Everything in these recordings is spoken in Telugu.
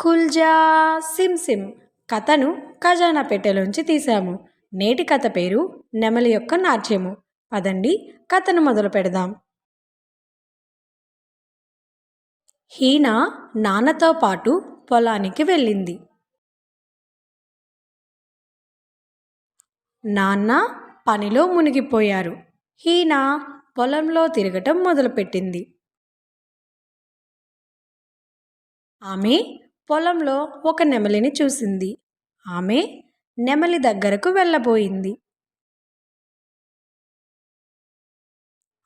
కుల్జా సిమ్ సిమ్ కథను ఖజానా పెట్టెలోంచి తీసాము నేటి కథ పేరు నెమలి యొక్క నాట్యము. పదండి కథను మొదలు పెడదాం. హీనా నాన్నతో పాటు పొలానికి వెళ్ళింది. నాన్న పనిలో మునిగిపోయారు. హీనా పొలంలో తిరగటం మొదలుపెట్టింది. ఆమె పొలంలో ఒక నెమలిని చూసింది. ఆమె నెమలి దగ్గరకు వెళ్ళబోయింది.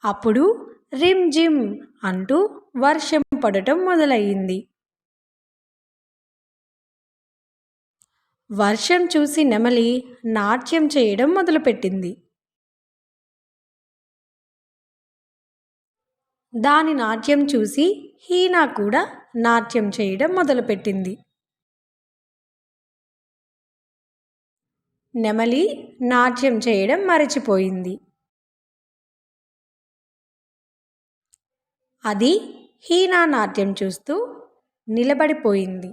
అప్పుడు రిమ్ జిమ్ అంటూ వర్షం పడటం మొదలయ్యింది. వర్షం చూసి నెమలి నాట్యం చేయడం మొదలుపెట్టింది. దాని నాట్యం చూసి హీనా కూడా నాట్యం చేయడం మొదలుపెట్టింది. నెమలి నాట్యం చేయడం మరచిపోయింది. అది హీనా నాట్యం చూస్తూ నిలబడిపోయింది.